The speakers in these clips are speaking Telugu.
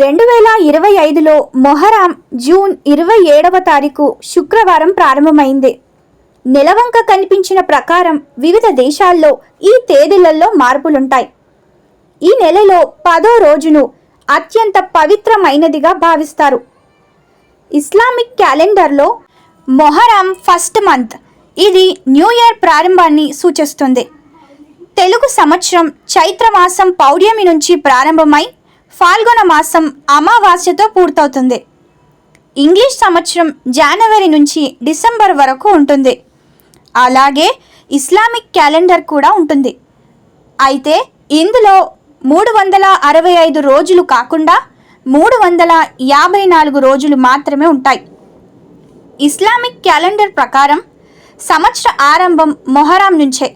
రెండు వేల ఇరవై ఐదులో మొహరాం జూన్ ఇరవై ఏడవ తారీఖు శుక్రవారం ప్రారంభమైంది. నెలవంక కనిపించిన ప్రకారం వివిధ దేశాల్లో ఈ తేదీలలో మార్పులుంటాయి. ఈ నెలలో పదో రోజును అత్యంత పవిత్రమైనదిగా భావిస్తారు. ఇస్లామిక్ క్యాలెండర్లో మొహరం ఫస్ట్ మంత్ ఇది న్యూ ఇయర్ ప్రారంభాన్ని సూచిస్తుంది. తెలుగు సంవత్సరం చైత్ర మాసం నుంచి ప్రారంభమై ఫాల్గొన మాసం అమావాస్యతో పూర్తవుతుంది. ఇంగ్లీష్ సంవత్సరం జనవరి నుంచి డిసెంబర్ వరకు ఉంటుంది. అలాగే ఇస్లామిక్ క్యాలెండర్ కూడా ఉంటుంది. అయితే ఇందులో మూడు వందల అరవై ఐదు రోజులు కాకుండా మూడు వందల యాభై నాలుగు రోజులు మాత్రమే ఉంటాయి. ఇస్లామిక్ క్యాలెండర్ ప్రకారం సంవత్సర ఆరంభం మొహరాం నుంచే.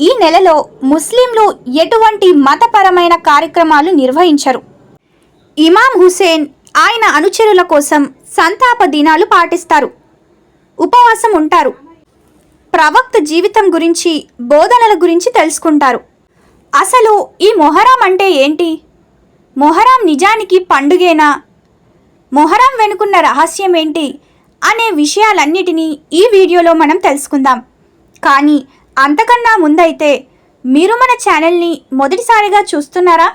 ఈ నెలలో ముస్లింలు ఎటువంటి మతపరమైన కార్యక్రమాలు నిర్వహించరు. ఇమాం హుసేన్ ఆయన అనుచరుల కోసం సంతాప దినాలు పాటిస్తారు. ఉపవాసం ఉంటారు. ప్రవక్త జీవితం గురించి బోధనల గురించి తెలుసుకుంటారు. అసలు ఈ మొహరం అంటే ఏంటి? మొహరం నిజానికి పండుగేనా? మొహరం వెనుకున్న రహస్యం ఏంటి? అనే విషయాలన్నిటినీ ఈ వీడియోలో మనం తెలుసుకుందాం. కానీ అంతకన్నా ముందైతే మీరు మన ఛానల్ని మొదటిసారిగా చూస్తున్నారా?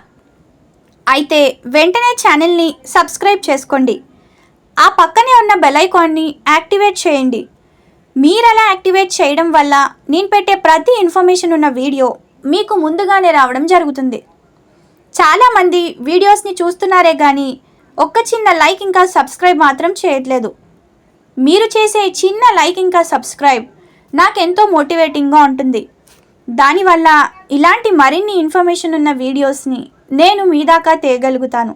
అయితే వెంటనే ఛానల్ని సబ్స్క్రైబ్ చేసుకోండి. ఆ పక్కనే ఉన్న బెల్ ఐకాన్ని యాక్టివేట్ చేయండి. మీరు అలా యాక్టివేట్ చేయడం వల్ల నేను పెట్టే ప్రతి ఇన్ఫర్మేషన్ ఉన్న వీడియో మీకు ముందుగానే రావడం జరుగుతుంది. చాలామంది వీడియోస్ని చూస్తున్నారే కానీ ఒక్క చిన్న లైక్ ఇంకా సబ్స్క్రైబ్ మాత్రం చేయట్లేదు. మీరు చేసే చిన్న లైక్ ఇంకా సబ్స్క్రైబ్ నాకెంతో మోటివేటింగ్గా ఉంటుంది. దానివల్ల ఇలాంటి మరిన్ని ఇన్ఫర్మేషన్ ఉన్న వీడియోస్ని నేను మీ దాకా తేయగలుగుతాను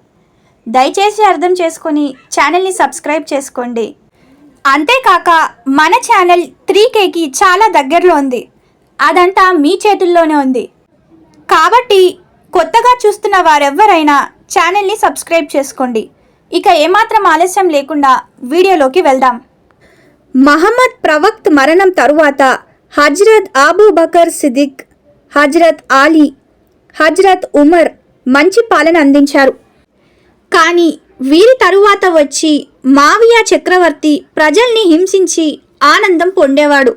దయచేసి అర్థం చేసుకొని ఛానల్ని సబ్స్క్రైబ్ చేసుకోండి. అంతేకాక మన ఛానల్ త్రీ కేకి చాలా దగ్గరలో ఉంది. అదంతా మీ చేతుల్లోనే ఉంది. కాబట్టి కొత్తగా చూస్తున్న వారెవ్వరైనా ఛానల్ని సబ్స్క్రైబ్ చేసుకోండి. ఇక ఏమాత్రం ఆలస్యం లేకుండా వీడియోలోకి వెళ్దాం. మహమ్మద్ ప్రవక్త్ మరణం తరువాత హజ్రత్ ఆబూబకర్ సిద్దిక్ హజ్రత్ ఆలీ హజ్రత్ ఉమర్ మంచి పాలన అందించారు. కానీ వీరి తరువాత వచ్చి మావియా చక్రవర్తి ప్రజల్ని హింసించి ఆనందం పొందేవాడు.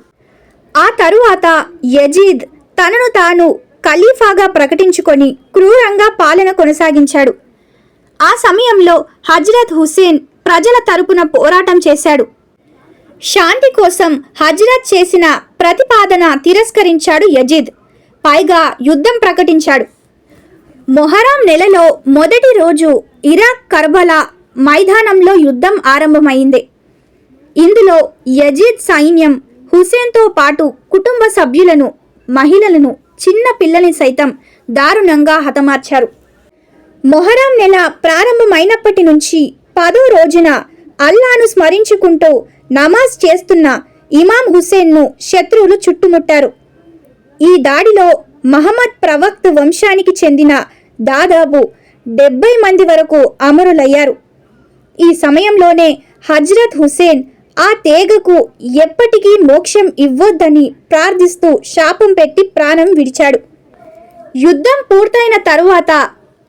ఆ తరువాత యజీద్ తనను తాను ఖలీఫాగా ప్రకటించుకొని క్రూరంగా పాలన కొనసాగించాడు. ఆ సమయంలో హజ్రత్ హుసేన్ ప్రజల తరపున పోరాటం చేశాడు. శాంతి కోసం హజ్రత్ చేసిన ప్రతిపాదన తిరస్కరించాడు యజీద్. పైగా యుద్ధం ప్రకటించాడు. మొహరాం నెలలో మొదటి రోజు ఇరాక్ కర్బలా మైదానంలో యుద్ధం ఆరంభమైంది. ఇందులో యజీద్ సైన్యం హుసేన్తో పాటు కుటుంబ సభ్యులను మహిళలను చిన్న పిల్లల్ని సైతం దారుణంగా హతమార్చారు. మొహరం నెల ప్రారంభమైనప్పటి నుంచి పదో రోజున అల్లాను స్మరించుకుంటూ నమాజ్ చేస్తున్న ఇమాం హుసేన్ను శత్రువులు చుట్టుముట్టారు. ఈ దాడిలో మహమ్మద్ ప్రవక్త వంశానికి చెందిన దాదాపు డెబ్బై మంది వరకు అమరులయ్యారు. ఈ సమయంలోనే హజ్రత్ హుసేన్ ఆ తేగకు ఎప్పటికీ మోక్షం ఇవ్వొద్దని ప్రార్థిస్తూ శాపం పెట్టి ప్రాణం విడిచాడు. యుద్ధం పూర్తయిన తరువాత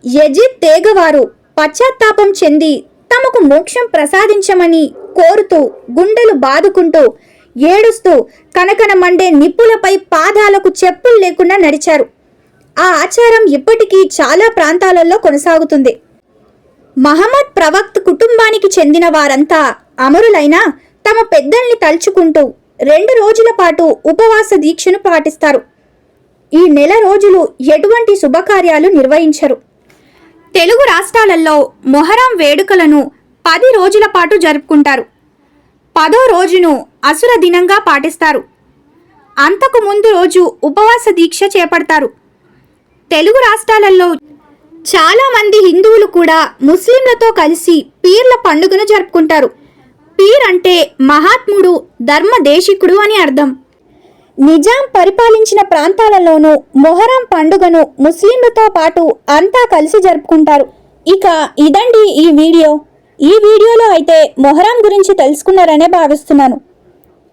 యజిద్ తేగవారు పశ్చాత్తాపం చెంది తమకు మోక్షం ప్రసాదించమని కోరుతూ గుండెలు బాదుకుంటూ ఏడుస్తూ కనకన మండే నిప్పులపై పాదాలకు చెప్పులు లేకుండా నడిచారు. ఆ ఆచారం ఇప్పటికీ చాలా ప్రాంతాలలో కొనసాగుతుంది. మహమ్మద్ ప్రవక్త్ కుటుంబానికి చెందిన వారంతా అమరులైనా తమ పెద్దల్ని తలుచుకుంటూ రెండు రోజుల పాటు ఉపవాస దీక్షను పాటిస్తారు. ఈ నెల రోజులు ఎటువంటి శుభకార్యాలు నిర్వహించరు. తెలుగు రాష్ట్రాలలో మొహరం వేడుకలను పది రోజుల పాటు జరుపుకుంటారు. పదో రోజును అసుర దినంగా పాటిస్తారు. అంతకు ముందు రోజు ఉపవాస దీక్ష చేపడతారు. తెలుగు రాష్ట్రాలలో చాలామంది హిందువులు కూడా ముస్లింలతో కలిసి పీర్ల పండుగను జరుపుకుంటారు. పీర్ అంటే మహాత్ముడు ధర్మదేశికుడు అని అర్థం. నిజాం పరిపాలించిన ప్రాంతాలలోనూ మొహరం పండుగను ముస్లింలతో పాటు అంతా కలిసి జరుపుకుంటారు. ఇక ఇదండి ఈ వీడియో. ఈ వీడియోలో అయితే మొహరం గురించి తెలుసుకున్నారనే భావిస్తున్నాను.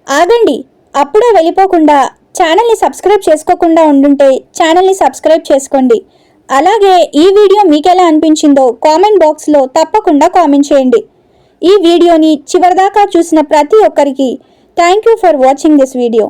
ఆగండి అప్పుడే వెళ్ళిపోకుండా ఛానల్ని సబ్స్క్రైబ్ చేసుకోకుండా ఉండుంటే ఛానల్ని సబ్స్క్రైబ్ చేసుకోండి. అలాగే ఈ వీడియో మీకు ఎలా అనిపించిందో కామెంట్ బాక్స్లో తప్పకుండా కామెంట్ చేయండి. ఈ వీడియోని చివరిదాకా చూసిన ప్రతి ఒక్కరికి thank you for watching this video.